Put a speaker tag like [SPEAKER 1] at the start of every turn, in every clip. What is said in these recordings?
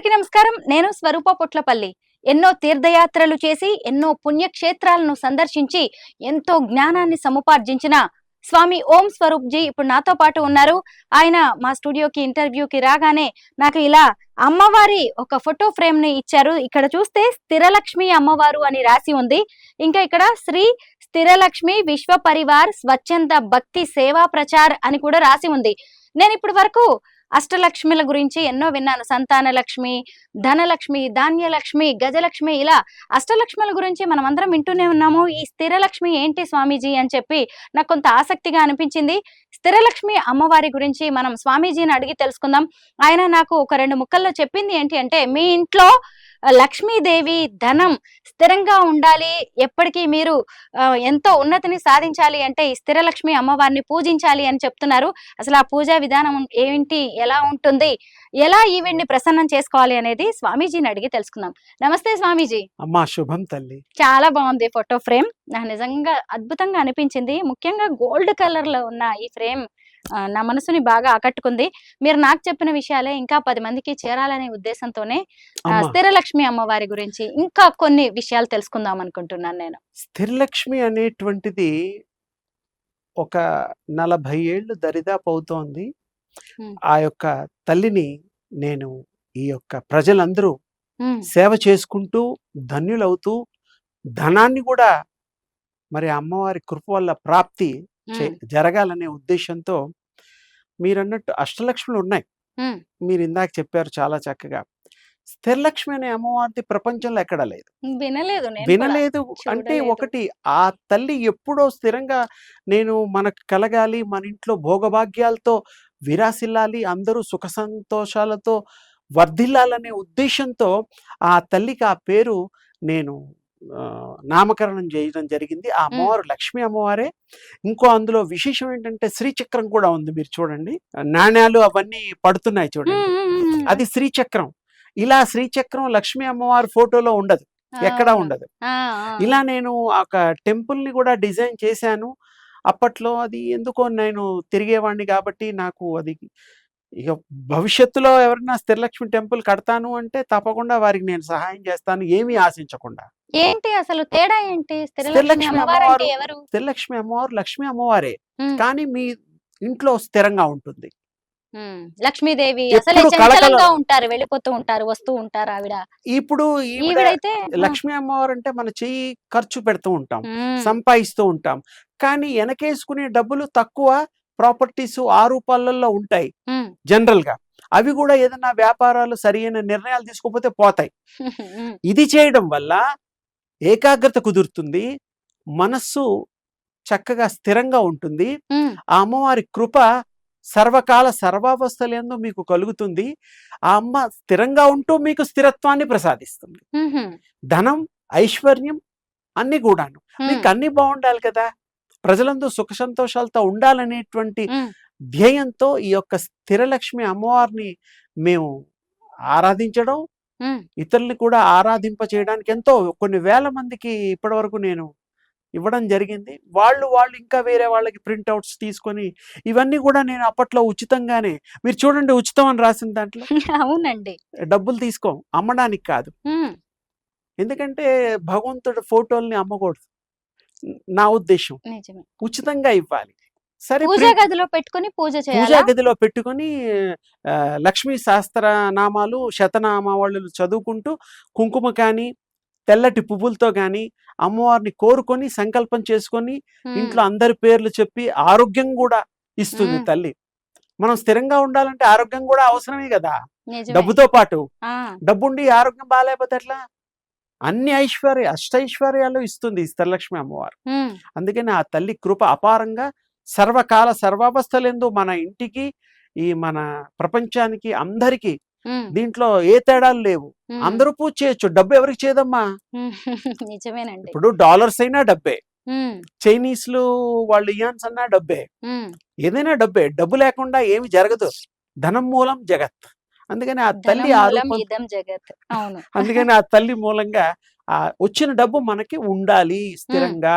[SPEAKER 1] అందరికీ నమస్కారం. నేను స్వరూప పొట్లపల్లి. ఎన్నో తీర్థయాత్రలు చేసి ఎన్నో పుణ్యక్షేత్రాలను సందర్శించి ఎంతో జ్ఞానాన్ని సముపార్జించిన స్వామి ఓం స్వరూప్ జీ ఇప్పుడు నాతో పాటు ఉన్నారు. ఆయన మా స్టూడియోకి ఇంటర్వ్యూకి రాగానే నాకు ఇలా అమ్మవారి ఒక ఫోటో ఫ్రేమ్ని ఇచ్చారు. ఇక్కడ చూస్తే స్థిరలక్ష్మి అమ్మవారు అని రాసి ఉంది. ఇంకా ఇక్కడ శ్రీ స్థిరలక్ష్మి విశ్వ పరివార్ స్వచ్ఛంద భక్తి సేవా ప్రచార్ అని కూడా రాసి ఉంది. నేను ఇప్పటి వరకు అష్టలక్ష్మిల గురించి ఎన్నో విన్నాను. సంతాన లక్ష్మి ధనలక్ష్మి ధాన్యలక్ష్మి గజలక్ష్మి ఇలా అష్టలక్ష్మిల గురించి మనం అందరం వింటూనే ఉన్నాము. ఈ స్థిరలక్ష్మి ఏంటి స్వామీజీ అని చెప్పి నాకు కొంత ఆసక్తిగా అనిపించింది. స్థిరలక్ష్మి అమ్మవారి గురించి మనం స్వామీజీని అడిగి తెలుసుకుందాం. ఆయన నాకు ఒక రెండు ముక్కల్లో చెప్పింది ఏంటి అంటే మీ ఇంట్లో లక్ష్మీదేవి ధనం స్థిరంగా ఉండాలి. ఎప్పటికీ మీరు ఎంతో ఉన్నతిని సాధించాలి అంటే ఈ స్థిరలక్ష్మి అమ్మవారిని పూజించాలి అని చెప్తున్నారు. అసలు ఆ పూజా విధానం ఏంటి? ఎలా ఉంటుంది? ఎలా ఈవిడ్ని ప్రసన్నం చేసుకోవాలి అనేది స్వామీజీని అడిగి తెలుసుకుందాం. నమస్తే స్వామీజీ.
[SPEAKER 2] అమ్మా శుభం తల్లి.
[SPEAKER 1] చాలా బాగుంది ఫోటో ఫ్రేమ్. నాకు నిజంగా అద్భుతంగా అనిపించింది. ముఖ్యంగా గోల్డ్ కలర్లో ఉన్న ఈ ఫ్రేమ్ నా మనసుని బాగా ఆకట్టుకుంది. మీరు నాకు చెప్పిన విషయాలే ఇంకా పది మందికి చేరాలనే ఉద్దేశంతోనే స్థిరలక్ష్మి అమ్మవారి గురించి ఇంకా కొన్ని విషయాలు తెలుసుకుందాం అనుకుంటున్నాను నేను.
[SPEAKER 2] స్థిరలక్ష్మి అనేటువంటిది ఒక నలభై ఏళ్ళు దరిదాపు అవుతోంది. ఆ యొక్క తల్లిని నేను ఈ యొక్క ప్రజలందరూ సేవ చేసుకుంటూ ధన్యులవుతూ ధనాన్ని కూడా మరి అమ్మవారి కృప వల్ల ప్రాప్తి జరగాలనే ఉద్దేశంతో మీరన్నట్టు అష్టలక్ష్ములు ఉన్నాయి మీరు ఇందాక చెప్పారు చాలా చక్కగా స్థిరలక్ష్మి అనే అమ్మవారి ప్రపంచంలో ఎక్కడ లేదు
[SPEAKER 1] వినలేదు.
[SPEAKER 2] వినలేదు అంటే. ఒకటి ఆ తల్లి ఎప్పుడో స్థిరంగా నేను మనకు కలగాలి మన ఇంట్లో భోగభాగ్యాలతో విరాసిల్లాలి అందరూ సుఖ సంతోషాలతో వర్ధిల్లాలనే ఉద్దేశంతో ఆ తల్లికి ఆ పేరు నేను నామకరణం చేయడం జరిగింది. ఆ అమ్మవారు లక్ష్మీ అమ్మవారే. ఇంకో అందులో విశేషం ఏంటంటే శ్రీచక్రం కూడా ఉంది మీరు చూడండి. నాణ్యాలు అవన్నీ పడుతున్నాయి చూడండి. అది శ్రీచక్రం. ఇలా శ్రీచక్రం లక్ష్మీ అమ్మవారి ఫోటోలో ఉండదు. ఎక్కడా. ఉండదు. ఇలా నేను ఒక టెంపుల్ని కూడా డిజైన్ చేశాను. అప్పట్లో అది ఎందుకో నేను తిరిగేవాడిని కాబట్టి నాకు అది ఇక భవిష్యత్తులో ఎవరైనా స్థిరలక్ష్మి టెంపుల్ కడతాను అంటే తప్పకుండా వారికి నేను సహాయం చేస్తాను. ఏమీ ఆశించకుండా.
[SPEAKER 1] ఏంటి అసలు తేడా ఏంటి? స్థిరలక్ష్మి అమ్మవారు అంటే
[SPEAKER 2] అమ్మవారు-
[SPEAKER 1] ఎవరు?
[SPEAKER 2] స్థిరలక్ష్మి అమ్మవారు లక్ష్మీ అమ్మవారే. కానీ మీ ఇంట్లో స్థిరంగా ఉంటుంది.
[SPEAKER 1] లక్ష్మీదేవి అసలు చంచలంగా ఉంటారు వెళ్ళిపోతూ ఉంటారు వస్తూ ఉంటారు ఆవిడ.
[SPEAKER 2] ఇప్పుడు ఈవిడ
[SPEAKER 1] ఈవిడైతే
[SPEAKER 2] లక్ష్మీ అమ్మవారు అంటే మన చెయ్యి ఖర్చు పెడుతూ ఉంటాం సంపాదిస్తూ ఉంటాం. కానీ వెనకేసుకునే డబ్బులు తక్కువ ప్రాపర్టీస్ ఆ రూపాలలో ఉంటాయి జనరల్గా అవి కూడా ఏదైనా వ్యాపారాలు సరైన నిర్ణయాలు తీసుకోకపోతే పోతాయి. ఇది చేయడం వల్ల ఏకాగ్రత కుదురుతుంది మనస్సు చక్కగా స్థిరంగా ఉంటుంది. ఆ అమ్మవారి కృప సర్వకాల సర్వావస్థలందు మీకు కలుగుతుంది. ఆ అమ్మ స్థిరంగా ఉంటూ మీకు స్థిరత్వాన్ని ప్రసాదిస్తుంది. ధనం ఐశ్వర్యం అన్ని కూడాను. మీకు అన్ని బాగుండాలి కదా. ప్రజలందరూ సుఖ సంతోషాలతో ఉండాలనేటువంటి ధ్యేయంతో ఈ యొక్క స్థిరలక్ష్మి అమ్మవారిని మేము ఆరాధించడం ఇతరుల్ని కూడా ఆరాధింప చేయడానికి ఎంతో కొన్ని వేల మందికి ఇప్పటివరకు నేను ఇవ్వడం జరిగింది. వాళ్ళు వాళ్ళు ఇంకా వేరే వాళ్ళకి ప్రింట్అవుట్స్ తీసుకొని ఇవన్నీ కూడా నేను అప్పట్లో ఉచితంగానే మీరు చూడండి ఉచితం అని రాసిన దాంట్లో
[SPEAKER 1] అవునండి.
[SPEAKER 2] డబ్బులు తీసుకోం అమ్మడానికి కాదు. ఎందుకంటే భగవంతుడి ఫోటోల్ని అమ్మకూడదు. నా ఉద్దేశం. ఉచితంగా ఇవ్వాలి. సరే
[SPEAKER 1] పూజా గదిలో పెట్టుకొని పూజ
[SPEAKER 2] పూజా గదిలో పెట్టుకొని లక్ష్మీ శాస్త్రనామాలు శతనామావళులు చదువుకుంటూ కుంకుమ కానీ తెల్లటి పువ్వులతో కానీ అమ్మవారిని కోరుకొని సంకల్పం చేసుకొని ఇంట్లో అందరి పేర్లు చెప్పి ఆరోగ్యం కూడా ఇస్తుంది. తల్లి. మనం స్థిరంగా ఉండాలంటే ఆరోగ్యం కూడా అవసరమే కదా. డబ్బుతో పాటు. డబ్బుండి ఆరోగ్యం బాగాలేకపోతే ఎట్లా? అన్ని ఐశ్వర్య అష్టైశ్వర్యాలు ఇస్తుంది ఈ స్థిరలక్ష్మి అమ్మవారు. అందుకని ఆ తల్లి కృప అపారంగా సర్వకాల సర్వావస్థలందు మన ఇంటికి ఈ మన ప్రపంచానికి అందరికి దీంట్లో ఏ తేడాలు లేవు. అందరూ పూజ చేయొచ్చు. డబ్బు ఎవరికి చేయదమ్మా?
[SPEAKER 1] నిజమేనండి.
[SPEAKER 2] ఇప్పుడు డాలర్స్ అయినా డబ్బే.
[SPEAKER 1] ఉమ్,
[SPEAKER 2] చైనీస్లు వాళ్ళు ఇయాన్స్ అన్నా డబ్బే. ఏదైనా డబ్బే. డబ్బు లేకుండా ఏమి జరగదు. ధనం మూలం జగత్. అందుకని ఆ తల్లి అందుకని ఆ తల్లి మూలంగా ఆ వచ్చిన డబ్బు మనకి ఉండాలి స్థిరంగా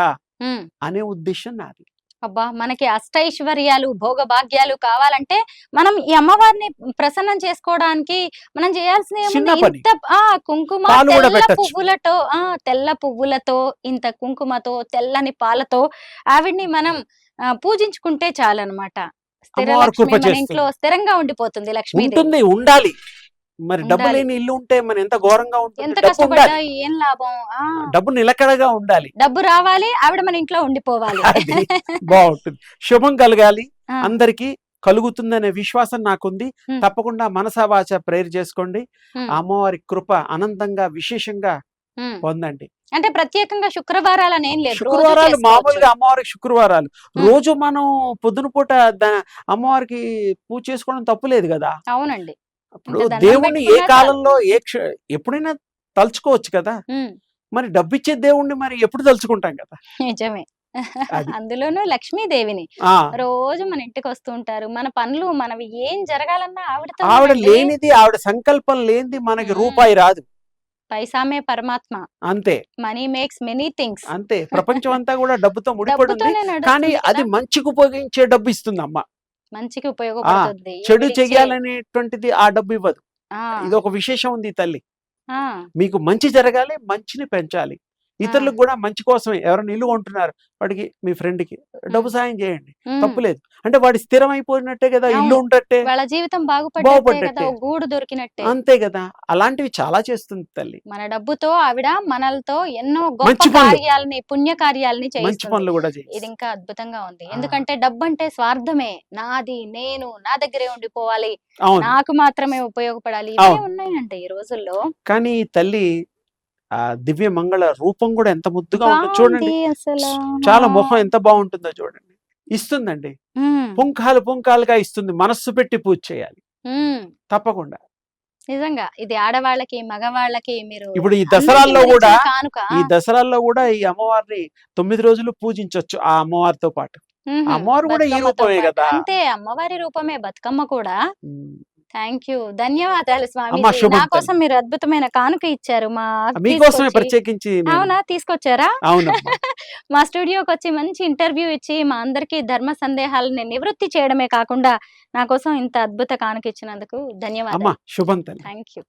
[SPEAKER 2] అనే ఉద్దేశం నాది.
[SPEAKER 1] అబ్బా మనకి అష్టైశ్వర్యాలు భోగభాగ్యాలు కావాలంటే మనం ఈ అమ్మవారిని ప్రసన్నం చేసుకోవడానికి మనం చేయాల్సిన. ఇంత ఆ కుంకుమ తెల్ల. పువ్వులతో ఆ తెల్ల పువ్వులతో ఇంత కుంకుమతో తెల్లని పాలతో ఆవిడ్ని మనం పూజించుకుంటే చాలన్నమాట స్థిర లక్ష్మి మన. ఇంట్లో స్థిరంగా ఉండిపోతుంది
[SPEAKER 2] ఉంటుంది ఉండాలి మరి డబ్బు. లేని ఇల్లు ఉంటే మన ఎంత ఘోరంగా ఉంటుంది?
[SPEAKER 1] ఎంత
[SPEAKER 2] డబ్బు
[SPEAKER 1] కష్టపడ్డా
[SPEAKER 2] ఉండాలి.
[SPEAKER 1] ఏం లాభం? ఆ.
[SPEAKER 2] డబ్బు నిలకడగా ఉండాలి.
[SPEAKER 1] డబ్బు రావాలి ఆవిడ మన ఇంట్లో ఉండిపోవాలి.
[SPEAKER 2] అది బాగుంటుంది. శుభం కలగాలి.
[SPEAKER 1] ఆ.
[SPEAKER 2] అందరికి కలుగుతుందనే విశ్వాసం నాకుంది. తప్పకుండా మనసా వాచ ప్రేయర్ చేసుకోండి. అమ్మవారి కృప అనంతంగా విశేషంగా
[SPEAKER 1] ఉమ్.
[SPEAKER 2] పొందండి.
[SPEAKER 1] అంటే ప్రత్యేకంగా శుక్రవారాలు అని ఏం లేదు. రోజు
[SPEAKER 2] శుక్రవారాలు
[SPEAKER 1] చేసుకోవచ్చు.
[SPEAKER 2] మామూలుగా అమ్మవారికి శుక్రవారాలు. రోజు మనం పొద్దున పూట ద- అమ్మవారికి పూజ చేసుకోవడం తప్పులేదు కదా?
[SPEAKER 1] అవునండి. దండం
[SPEAKER 2] దేవుణ్ణి ఏ కాలంలో ఏ ఎప్పుడైనా తలుచుకోవచ్చు కదా? మరి డబ్బిచ్చే దేవుణ్ణి మరి ఎప్పుడు తలుచుకుంటాం కదా?
[SPEAKER 1] నిజమే.
[SPEAKER 2] అది.
[SPEAKER 1] అందులోనూ లక్ష్మీదేవిని.
[SPEAKER 2] ఆ.
[SPEAKER 1] రోజు మన ఇంటికి వస్తూ ఉంటారు. మన పనులు మనవి ఏం జరగాలన్నా ఆవిడతో
[SPEAKER 2] ఆవిడ లేనిది ఆవిడ సంకల్పం లేనిది మనకి. రూపాయి రాదు.
[SPEAKER 1] పైసామే పరమాత్మ.
[SPEAKER 2] అంతే.
[SPEAKER 1] Money makes many things.
[SPEAKER 2] అంతే. ప్రపంచం అంతా కూడా డబ్బుతో ముడిపడి ఉంది. కానీ అది మంచికి ఉపయోగించే డబ్బు ఇస్తుంది అమ్మ
[SPEAKER 1] మంచికి ఉపయోగపడుతుంది.
[SPEAKER 2] చెడు చెయ్యాలనేటువంటిది ఆ డబ్బు ఇవ్వదు. ఇది ఒక విశేషం ఉంది తల్లి. మీకు మంచి జరగాలి మంచిని పెంచాలి. ఇతరులకు కూడా మంచి కోసమే. ఎవరైనా ఇల్లు కొంటున్నారు వాడికి మీ ఫ్రెండ్కి డబ్బు సాయం చేయండి. తప్పులేదు అంటే వాడి స్థిరమైపోయినట్టే కదా ఇల్లు. ఉంటట్టే.
[SPEAKER 1] వాళ్ళ జీవితం బాగుపడ్డట్టే ఓ గూడు దొరికినట్టే.
[SPEAKER 2] అంతే కదా. అలాంటివి చాలా చేస్తుంది తల్లి.
[SPEAKER 1] మన డబ్బుతో ఆవిడ మనలతో ఎన్నో గొప్ప. కార్యాలని పుణ్య కార్యాలని
[SPEAKER 2] మంచి పనులు కూడా
[SPEAKER 1] ఇది ఇంకా అద్భుతంగా ఉంది. ఎందుకంటే డబ్బు అంటే స్వార్థమే. నాది నేను నా దగ్గరే ఉండిపోవాలి. నాకు మాత్రమే ఉపయోగపడాలి. ఉన్నాయంటే ఈ రోజుల్లో.
[SPEAKER 2] కానీ తల్లి ఆ దివ్య మంగళ రూపం కూడా ఎంత ముద్దుగా ఉంటుందో చూడండి. చాలా మొహం ఎంత బాగుంటుందో చూడండి. ఇస్తుందండి. పుంఖాలు పుంఖాలుగా ఇస్తుంది. మనస్సు పెట్టి పూజ చేయాలి. తప్పకుండా.
[SPEAKER 1] నిజంగా. ఇది ఆడవాళ్ళకి మగవాళ్ళకి మీరు
[SPEAKER 2] ఇప్పుడు ఈ దసరాల్లో కూడా ఈ దసరాల్లో కూడా ఈ అమ్మవారిని తొమ్మిది రోజులు పూజించవచ్చు ఆ అమ్మవారితో పాటు. అమ్మవారు కూడా ఈ రూపమే. కదా.
[SPEAKER 1] అంతే అమ్మవారి రూపమే బతుకమ్మ కూడా. Thank you. ధన్యవాదాలు స్వామి నా. కోసం మీరు అద్భుతమైన కానుక ఇచ్చారు. మా
[SPEAKER 2] మీకోసమే ప్రత్యేకించి
[SPEAKER 1] అవునా? తీసుకొచ్చారా?
[SPEAKER 2] అవునమ్మా.
[SPEAKER 1] మా స్టూడియోకి వచ్చి మంచి ఇంటర్వ్యూ ఇచ్చి మా అందరికి ధర్మ సందేహాలని నివృత్తి చేయడమే కాకుండా నా కోసం ఇంత అద్భుత కానుక ఇచ్చినందుకు ధన్యవాదాలు.
[SPEAKER 2] శుభం
[SPEAKER 1] థ్యాంక్ యూ.